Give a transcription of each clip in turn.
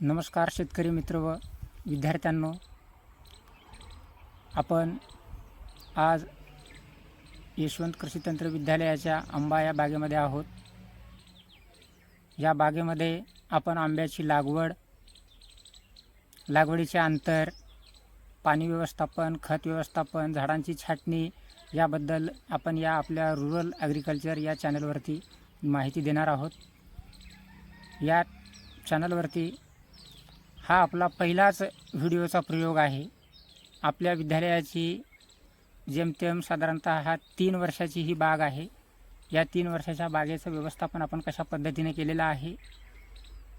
नमस्कार शेतकरी मित्र व विद्यार्थ्यांनो. आपण आज यशवंत कृषी तंत्र विद्यालयाच्या आंबा या बागेमध्ये आहोत. या बागेमध्ये आपण आंब्याची लागवड लागवडीचे अंतर पाणी व्यवस्थापन खत व्यवस्थापन झाडांची छाटणी याबद्दल आपण या आपल्या रुरल ॲग्रिकल्चर या चॅनलवरती माहिती देणार आहोत. या चॅनलवरती हा आपला पहिलाच व्हिडिओचा प्रयोग आहे. आपल्या विद्यालयाची जेमतेम साधारणतः हा तीन वर्षाची ही बाग आहे. या तीन वर्षाच्या बागेचं व्यवस्थापन आपण कशा पद्धतीने केलेलं आहे?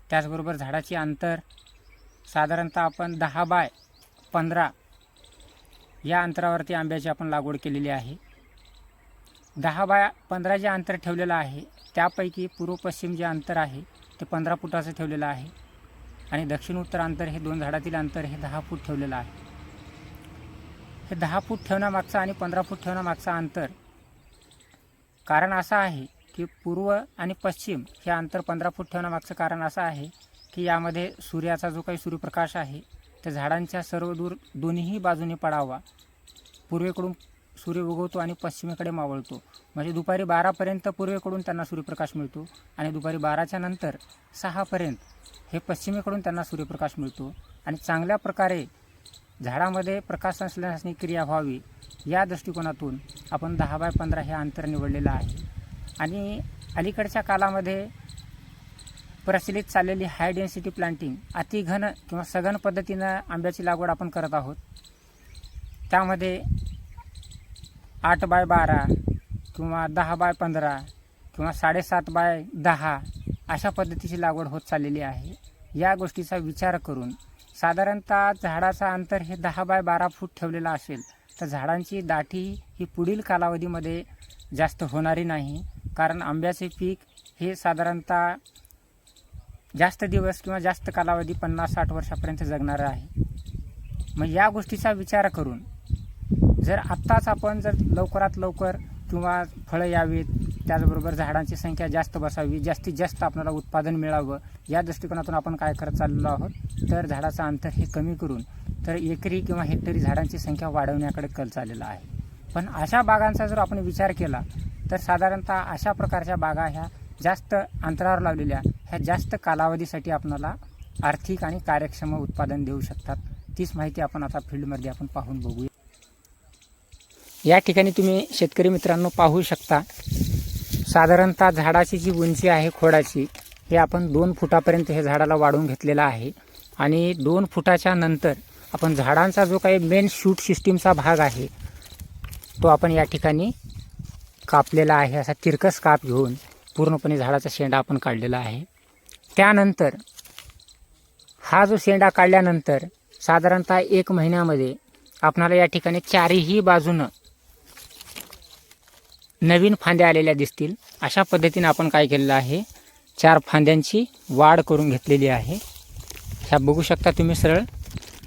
त्याचबरोबर झाडाचे अंतर साधारणतः आपण दहा बाय पंधरा या अंतरावरती आंब्याची आपण लागवड केलेली आहे. दहा बाय पंधरा जे अंतर ठेवलेलं आहे त्यापैकी पूर्व पश्चिम जे अंतर आहे ते पंधरा फुटाचं ठेवलेलं आहे. आणि दक्षिण उत्तर अंतर हे दोन झाडातील अंतर हे दहा फूट ठेवलेलं आहे. हे दहा फूट ठेवण्यामागचा आणि पंधरा फूट ठेवण्यामागचा अंतर कारण असं आहे की पूर्व आणि पश्चिम हे अंतर पंधरा फूट ठेवण्यामागचं कारण असं आहे की यामध्ये सूर्याचा जो काही सूर्यप्रकाश आहे त्या झाडांच्या सर्व दूर दोन्हीही बाजूने पडावा. पूर्वेकडून सूर्य उगवतो आणि पश्चिमेकडे मावळतो. म्हणजे दुपारी बारापर्यंत पूर्वेकडून त्यांना सूर्यप्रकाश मिळतो आणि दुपारी बाराच्या नंतर सहापर्यंत हे पश्चिमेकडून त्यांना सूर्यप्रकाश मिळतो. आणि चांगल्या प्रकारे झाडामध्ये प्रकाश संश्लेषणाची क्रिया व्हावी या दृष्टिकोनातून आपण दहा बाय पंधरा हे अंतर निवडलेलं आहे. आणि अलीकडच्या कालामध्ये प्रचलित चाललेली हाय डेन्सिटी प्लांटिंग अतिघन किंवा सघन पद्धतीनं आंब्याची लागवड आपण करत आहोत. त्यामध्ये आठ बाय बारा किंवा दहा बाय पंधरा किंवा साडेसात बाय दहा अशा पद्धतीची लागवड होत चाललेली आहे. या गोष्टीचा विचार करून साधारणतः झाडाचं अंतर हे दहा बाय बारा फूट ठेवलेलं असेल तर झाडांची दाठी ही पुढील कालावधीमध्ये जास्त होणारी नाही. कारण आंब्याचे पीक हे साधारणतः जास्त दिवस किंवा जास्त कालावधी पन्नास साठ वर्षापर्यंत जगणारं आहे. मग या गोष्टीचा विचार करून जर आत्ताच आपण जर लवकरात लवकर किंवा फळं यावीत त्याचबरोबर झाडांची संख्या जास्त बसावी जास्तीत जास्त आपल्याला उत्पादन मिळावं या दृष्टिकोनातून आपण काय करत चाललेलो आहोत? तर झाडाचं अंतर हे कमी करून तर एकरी किंवा हेक्टरी झाडांची संख्या वाढवण्याकडे कल चाललेला आहे. पण अशा बागांचा जर आपण विचार केला तर साधारणतः अशा प्रकारच्या बागा ह्या जास्त अंतरावर लावलेल्या ह्या जास्त कालावधीसाठी आपणाला आर्थिक आणि कार्यक्षम उत्पादन देऊ शकतात. तीच माहिती आपण आता फील्डमध्ये आपण पाहून बघूया. या ठिकाणी तुम्ही शेतकरी मित्रांनो पाहू शकता साधारणतः झाडाची जी उंची आहे खोडाची हे आपण दोन फुटापर्यंत हे झाडाला वाढवून घेतलेलं आहे. आणि दोन फुटाच्या नंतर आपण झाडांचा जो काही मेन शूट सिस्टीमचा भाग आहे तो आपण या ठिकाणी कापलेला आहे. असा तिरकस काप घेऊन पूर्णपणे झाडाचा शेंडा आपण काढलेला आहे. त्यानंतर हा जो शेंडा काढल्यानंतर साधारणतः एक महिन्यामध्ये आपणाला या ठिकाणी चारही बाजूनं नवीन फांद्या आलेल्या दिसतील. अशा पद्धतीने आपण काय केलेलं आहे? चार फांद्यांची वाढ करून घेतलेली आहे. ह्या बघू शकता तुम्ही सरळ.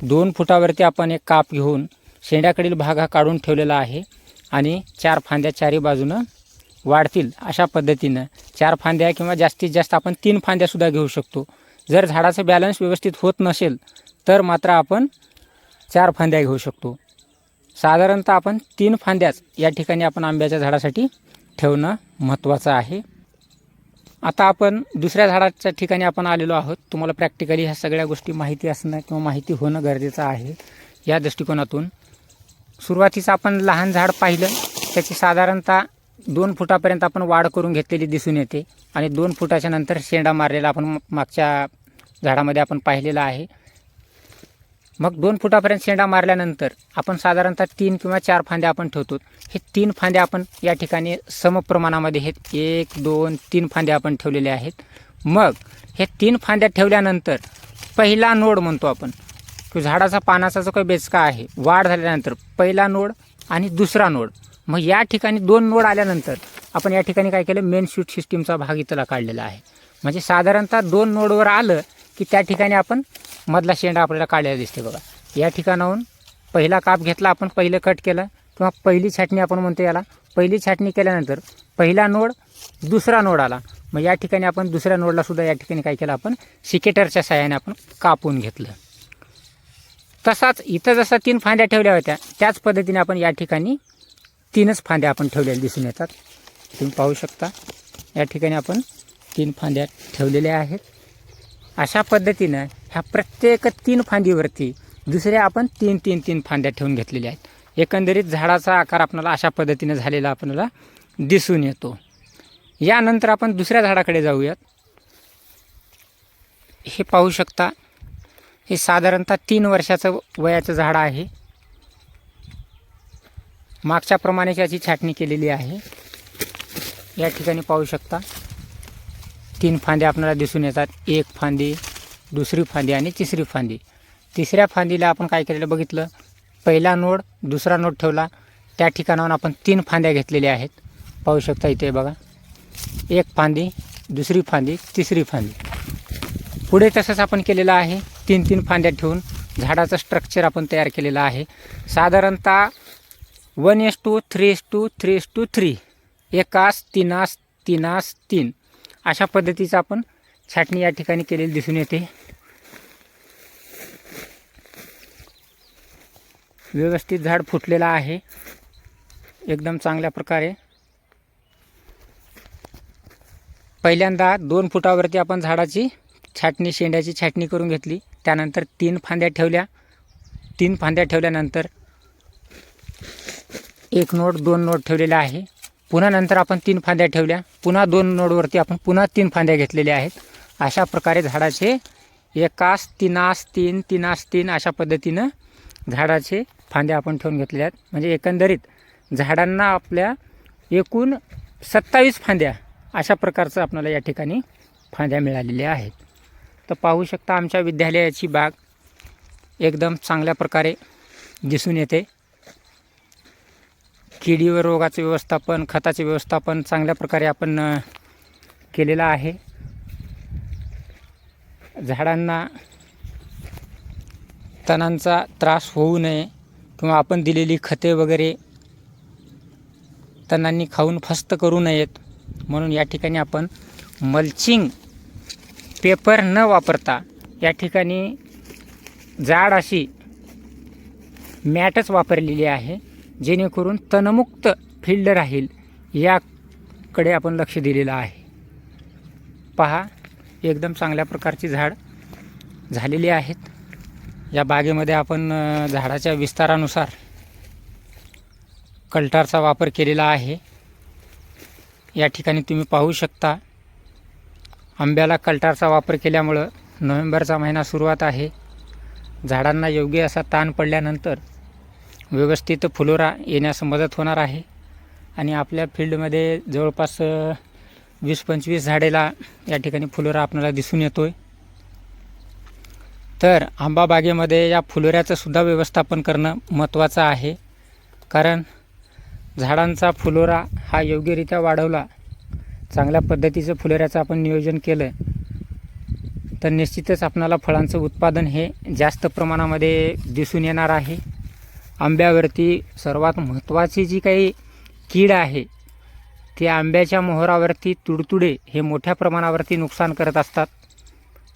दोन फुटावरती आपण एक काप घेऊन शेंड्याकडील भाग हा काढून ठेवलेला आहे आणि चार फांद्या चारी बाजूनं वाढतील. अशा पद्धतीनं चार फांद्या किंवा जास्तीत जास्त आपण तीन फांद्यासुद्धा घेऊ शकतो. जर झाडाचं बॅलन्स व्यवस्थित होत नसेल तर मात्र आपण चार फांद्या घेऊ शकतो. साधारणतः आपण तीन फांद्याच या ठिकाणी आपण आंब्याच्या झाडासाठी ठेवणं महत्त्वाचं आहे. आता आपण दुसऱ्या झाडाच्या ठिकाणी आपण आलेलो आहोत. तुम्हाला प्रॅक्टिकली ह्या सगळ्या गोष्टी माहिती असणं किंवा माहिती होणं गरजेचं आहे. या दृष्टिकोनातून सुरुवातीचं आपण लहान झाड पाहिलं त्याची साधारणतः दोन फुटापर्यंत आपण वाढ करून घेतलेली दिसून येते. आणि दोन फुटाच्या नंतर शेंडा मारलेला आपण मागच्या झाडामध्ये आपण पाहिलेला आहे. मग दोन फुटापर्यंत शेंडा मारल्यानंतर आपण साधारणतः तीन किंवा चार फांद्या आपण ठेवतो. हे तीन फांद्या आपण या ठिकाणी समप्रमाणामध्ये हे एक दोन तीन फांद्या आपण ठेवलेल्या आहेत. मग हे तीन फांद्या ठेवल्यानंतर पहिला नोड म्हणतो आपण. की झाडाचा पानाचा जो काही बेचका आहे वाढ झाल्यानंतर पहिला नोड आणि दुसरा नोड. मग या ठिकाणी दोन नोड आल्यानंतर आपण या ठिकाणी काय केलं मेन शूट सिस्टीमचा भाग इथला काढलेला आहे. म्हणजे साधारणतः दोन नोडवर आलं की त्या ठिकाणी आपण मधला शेंडा आपल्याला काढलेला दिसते बघा. या ठिकाणाहून पहिला काप घेतला आपण पहिलं कट केलं किंवा पहिली छाटणी आपण म्हणतो याला. पहिली छाटणी केल्यानंतर पहिला नोड दुसरा नोड आला. मग या ठिकाणी आपण दुसऱ्या नोडला सुद्धा या ठिकाणी काय केलं आपण? सिकेटरच्या सहाय्याने आपण कापून घेतलं. तसाच इथं जसा तीन फांद्या ठेवल्या होत्या त्याच पद्धतीने आपण या ठिकाणी तीनच फांद्या आपण ठेवलेल्या दिसून येतात. तुम्ही पाहू शकता या ठिकाणी आपण तीन फांद्या ठेवलेल्या आहेत. अशा पद्धतीनं ह्या प्रत्येक तीन फांदीवरती दुसऱ्या आपण तीन तीन तीन फांद्या ठेवून घेतलेल्या आहेत. एकंदरीत झाडाचा आकार आपल्याला अशा पद्धतीने झालेला आपल्याला दिसून येतो. यानंतर आपण दुसऱ्या झाडाकडे जाऊयात. हे पाहू शकता हे साधारणतः तीन वर्षाचं वयाचं झाड आहे. मागच्याप्रमाणे याची छाटणी केलेली आहे. या ठिकाणी पाहू शकता तीन फांदे आपल्याला दिसून येतात. एक फांदी दुसरी फांदी आणि तिसरी फांदी. तिसऱ्या फांदीला आपण काय केलेलं बघितलं? पहिला नोड दुसरा नोड ठेवला. त्या ठिकाणाहून आपण तीन फांद्या घेतलेल्या आहेत. पाहू शकता इथे बघा. एक फांदी दुसरी फांदी तिसरी फांदी. पुढे तसंच आपण केलेलं आहे. तीन तीन फांद्या ठेवून झाडाचं स्ट्रक्चर आपण तयार केलेलं आहे. साधारणतः one is to three is to three is to three एकास तीनास तीनास तीन. अशा पद्धतीचं आपण छाटणी या ठिकाणी केलेली दिसून येते. व्यवस्थित झाड फुटलेलं आहे. एकदम चांगल्या प्रकारे. पहिल्यांदा दोन फुटावरती आपण झाडाची छाटणी शेंड्याची छाटणी करून घेतली. त्यानंतर तीन फांद्या ठेवल्या. तीन फांद्या ठेवल्यानंतर एक नोड दोन नोड ठेवलेला आहे. पुन्हा नंतर आपण तीन फांद्या ठेवल्या. पुन्हा दोन नोडवरती आपण पुन्हा तीन फांद्या घेतलेल्या आहेत. अशा प्रकारे झाडाचे एकास तीनास तीन तीनास तीन अशा पद्धतीनं झाडाचे फांद्या आपण ठेवून घेतलेल्या आहेत. म्हणजे एकंदरीत झाडांना आपल्या एकूण सत्तावीस फांद्या अशा प्रकारचं आपल्याला या ठिकाणी फांद्या मिळालेल्या आहेत. तर पाहू शकता आमच्या विद्यालयाची बाग एकदम चांगल्या प्रकारे दिसून येते. किडीवर रोगाचं व्यवस्थापन खताचे व्यवस्थापन चांगल्या प्रकारे आपण केलेलं आहे. झाडांना तणांचा त्रास होऊ नये किंवा आपण दिलेली खते वगैरे तणांनी खाऊन फस्त करू नयेत म्हणून या ठिकाणी आपण मल्चिंग पेपर न वापरता या ठिकाणी जाड अशी मॅटच वापरलेली आहे जेणेकरून तणमुक्त फील्ड राहील याकडे आपण लक्ष दिलेलं आहे. पहा एकदम चांगल्या प्रकारची झाड झालेली आहेत. या बागेमध्ये आपण झाडाच्या विस्तारानुसार कल्टारचा वापर केलेला आहे. या ठिकाणी तुम्ही पाहू शकता आंब्याला कल्टारचा वापर केल्यामुळं नोव्हेंबरचा महिना सुरुवात आहे. झाडांना योग्य असा ताण पडल्यानंतर व्यवस्थित फुलोरा येण्यास मदत होणार आहे. आणि आपल्या फील्डमध्ये जवळपास वीस पंचवीस झाडेला या ठिकाणी फुलोरा आपल्याला दिसून येतो आहे तर आंबा बागेमध्ये या फुलोऱ्याचं सुद्धा व्यवस्थापन करणं महत्त्वाचं आहे. कारण झाडांचा फुलोरा हा योग्यरित्या वाढवला चांगल्या पद्धतीचं फुलोऱ्याचं आपण नियोजन केलं तर निश्चितच आपणाला फळांचं उत्पादन हे जास्त प्रमाणामध्ये दिसून येणार आहे. आंब्यावरती सर्वात महत्त्वाची जी काही कीड आहे ते आंब्याच्या मोहरावरती तुडतुडे हे मोठ्या प्रमाणावरती नुकसान करत असतात.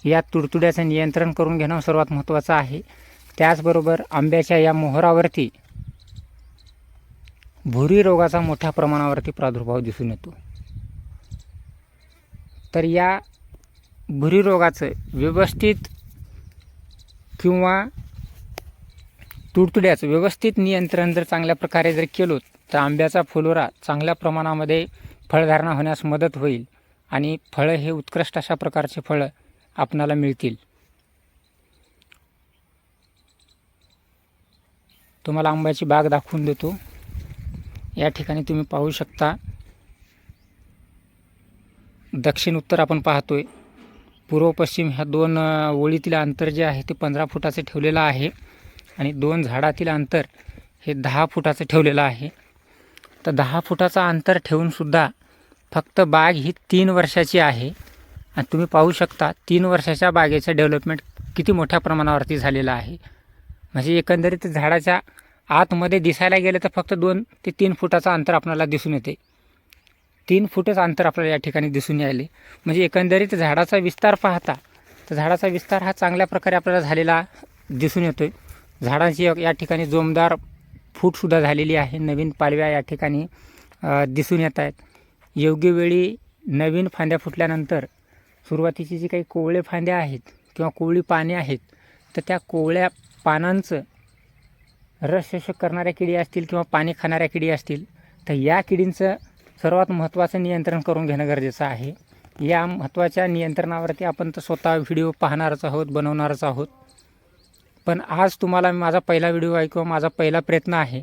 या तुडतुड्याचं नियंत्रण करून घेणं सर्वात महत्त्वाचं आहे. त्याचबरोबर आंब्याच्या या मोहरावरती भुरी रोगाचा मोठ्या प्रमाणावरती प्रादुर्भाव दिसून येतो. तर या भुरी रोगाचं व्यवस्थित किंवा तुडतुड्याचं व्यवस्थित नियंत्रण जर चांगल्या प्रकारे जर केलं तर आंब्याचा फुलोरा चांगल्या प्रमाणामध्ये फळधारणा होण्यास मदत होईल आणि फळं हे उत्कृष्ट अशा प्रकारचे फळं आपणाला मिळतील. तुम्हाला आंब्याची बाग दाखवून देतो. या ठिकाणी तुम्ही पाहू शकता. दक्षिण उत्तर आपण पाहतोय. पूर्व पश्चिम ह्या दोन ओळीतील अंतर जे आहे ते पंधरा फुटाचं ठेवलेलं आहे आणि दोन झाडातील अंतर हे दहा फुटाचं ठेवलेलं आहे. तर दहा फुटाचा अंतर ठेवूनसुद्धा फक्त बाग ही तीन वर्षाची आहे. आणि तुम्ही पाहू शकता तीन वर्षाच्या बागेचं डेव्हलपमेंट किती मोठ्या प्रमाणावरती झालेलं आहे. म्हणजे एकंदरीत झाडाच्या आतमध्ये दिसायला गेलं तर फक्त दोन ते तीन फुटाचं अंतर आपल्याला दिसून येते. तीन फुटच अंतर आपल्याला या ठिकाणी दिसून यायले. म्हणजे एकंदरीत झाडाचा विस्तार पाहता तर झाडाचा विस्तार हा चांगल्या प्रकारे आपल्याला झालेला दिसून येतोय. झाडांची या ठिकाणी जोमदार फूटसुद्धा झालेली आहे. नवीन पालव्या या ठिकाणी दिसून येत आहेत. योग्य वेळी नवीन फांद्या फुटल्यानंतर सुरुवातीची जी काही कोवळे फांद्या आहेत किंवा कोवळी पाने आहेत तर त्या कोवळ्या पानांचं रस शोषक करणाऱ्या किडी असतील किंवा पाणी खाणाऱ्या किडी असतील तर या किडींचं सर्वात महत्त्वाचं नियंत्रण करून घेणं गरजेचं आहे. या महत्त्वाच्या नियंत्रणावरती आपण तर स्वतः व्हिडिओ पाहणारच आहोत बनवणारच आहोत. पण आज तुम्हाला माझा पहिला व्हिडिओ आहे किंवा माझा पहिला प्रयत्न आहे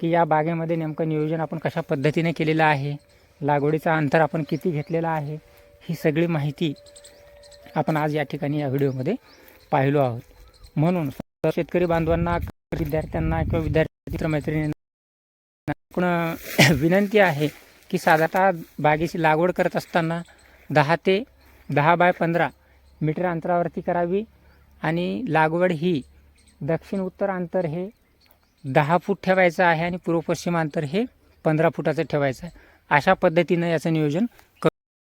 की या बागेमध्ये नेमकं नियोजन आपण कशा पद्धतीने केलेलं आहे लागवडीचा अंतर आपण किती घेतलेला आहे ही सगळी माहिती आपण आज या ठिकाणी या व्हिडिओमध्ये पाहिलो आहोत. म्हणून सर्व शेतकरी बांधवांना विद्यार्थ्यांना किंवा विद्यार्थी मित्रमैत्रिणींना पण विनंती आहे की साधारणतः बागेची लागवड करत असताना दहा ते दहा बाय पंधरा मीटर अंतरावरती करावी आणि लागवड ही दक्षिण उत्तर अंतर हे दहा फूट ठेवायचं आहे आणि पूर्व पश्चिम अंतर हे पंधरा फुटाचं ठेवायचं आहे. अशा पद्धतीनं याचं नियोजन